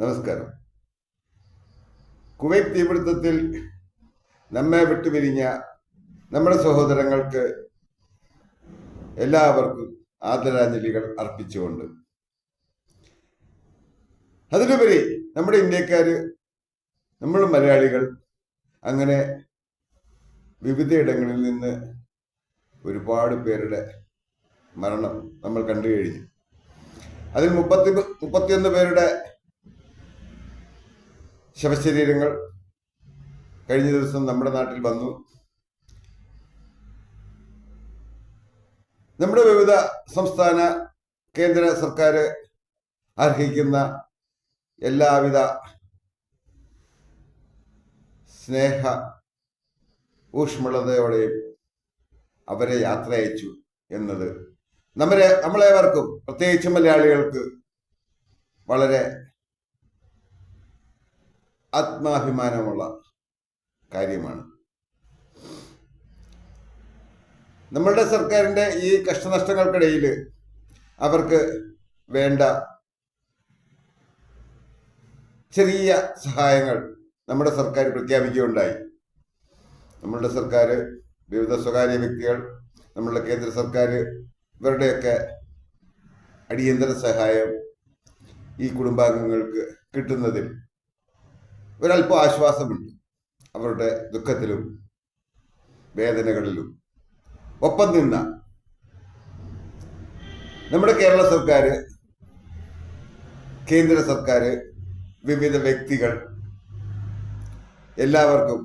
നമസ്കാരം. കുവൈറ്റ് തീപിടുത്തത്തിൽ നമ്മെ വിട്ടുപിരിഞ്ഞ നമ്മുടെ സഹോദരങ്ങൾക്ക് എല്ലാവർക്കും ആദരാഞ്ജലികൾ അർപ്പിച്ചുകൊണ്ട്. അതിലുപരി നമ്മുടെ ഇന്ത്യക്കാര് നമ്മൾ മലയാളികൾ അങ്ങനെ വിവിധയിടങ്ങളിൽ നിന്ന് ഒരുപാട് പേരുടെ മരണം നമ്മൾ കണ്ടു കഴിഞ്ഞു. അതിൽ മുപ്പത്തി മുപ്പത്തിയൊന്ന് പേരുടെ ശവശരീരങ്ങൾ കഴിഞ്ഞ ദിവസം നമ്മുടെ നാട്ടിൽ വന്നു. നമ്മുടെ വിവിധ സംസ്ഥാന കേന്ദ്ര സർക്കാർ അർഹിക്കുന്ന എല്ലാവിധ സ്നേഹ ഊഷ്മളതയോടെയും അവരെ യാത്ര അയച്ചു എന്നത്. നമ്മളെ നമ്മളേവർക്കും പ്രത്യേകിച്ച് മലയാളികൾക്ക് വളരെ ആത്മാഭിമാനമുള്ള കാര്യമാണ്. നമ്മളുടെ സർക്കാരിന്റെ ഈ കഷ്ടനഷ്ടങ്ങൾക്കിടയിൽ അവർക്ക് വേണ്ട ചെറിയ സഹായങ്ങൾ നമ്മുടെ സർക്കാർ പ്രഖ്യാപിക്കുകയുണ്ടായി. നമ്മളുടെ സർക്കാർ വിവിധ സ്വകാര്യ വ്യക്തികൾ നമ്മളുടെ കേന്ദ്ര സർക്കാർ ഇവരുടെയൊക്കെ അടിയന്തര സഹായം ഈ കുടുംബാംഗങ്ങൾക്ക് കിട്ടുന്നതിൽ ഒരല്പം ആശ്വാസമുണ്ട് അവരുടെ ദുഃഖത്തിലും വേദനകളിലും. ഒപ്പം നിന്ന നമ്മുടെ കേരള സർക്കാർ കേന്ദ്ര സർക്കാർ വിവിധ വ്യക്തികൾ എല്ലാവർക്കും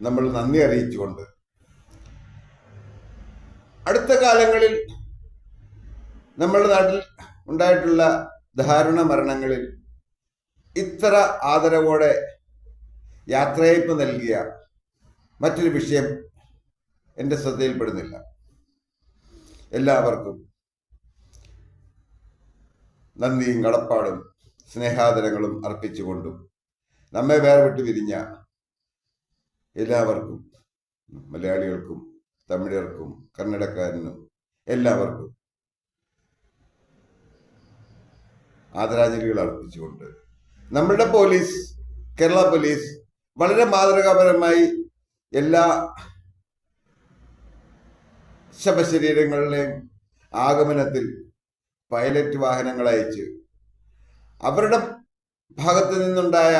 നമ്മൾ നന്ദി അറിയിച്ചുകൊണ്ട് അടുത്ത കാലങ്ങളിൽ നമ്മുടെ നാട്ടിൽ ഉണ്ടായിട്ടുള്ള ദാരുണ മരണങ്ങളിൽ ഇത്ര ആദരവോടെ യാത്രയയപ്പ് നൽകിയ മറ്റൊരു വിഷയം എന്റെ ശ്രദ്ധയിൽപ്പെടുന്നില്ല. എല്ലാവർക്കും നന്ദിയും കടപ്പാടും സ്നേഹാദരങ്ങളും അർപ്പിച്ചുകൊണ്ടും നമ്മെ വേറെ വിട്ടു എല്ലാവർക്കും മലയാളികൾക്കും തമിഴർക്കും കന്നഡക്കാരനും എല്ലാവർക്കും ആദരാഞ്ജലികൾ അർപ്പിച്ചുകൊണ്ട് നമ്മളുടെ പോലീസ് കേരള പോലീസ് വളരെ മാതൃകാപരമായി എല്ലാ ശവശരീരങ്ങളിലെയും ആഗമനത്തിൽ പൈലറ്റ് വാഹനങ്ങൾ അയച്ച് അവരുടെ ഭാഗത്തു നിന്നുണ്ടായ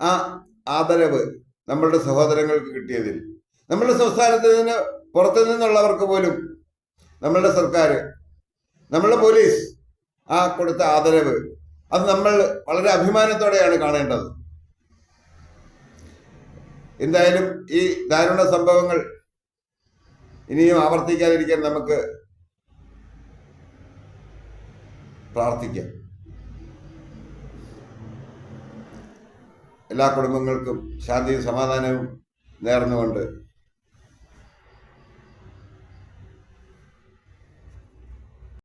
ആ ആദരവ് നമ്മളുടെ സഹോദരങ്ങൾക്ക് കിട്ടിയതിൽ നമ്മളുടെ സംസ്ഥാനത്ത് നിന്ന് പുറത്തു നിന്നുള്ളവർക്ക് പോലും നമ്മളുടെ സർക്കാർ നമ്മളുടെ പോലീസ് ആ കൊടുത്ത ആദരവ് അത് നമ്മൾ വളരെ അഭിമാനത്തോടെയാണ് കാണേണ്ടത്. എന്തായാലും ഈ ദാരുണ സംഭവങ്ങൾ ഇനിയും ആവർത്തിക്കാതിരിക്കാൻ നമുക്ക് പ്രാർത്ഥിക്കാം. എല്ലാ കുടുംബങ്ങൾക്കും ശാന്തിയും സമാധാനവും നേർന്നുകൊണ്ട്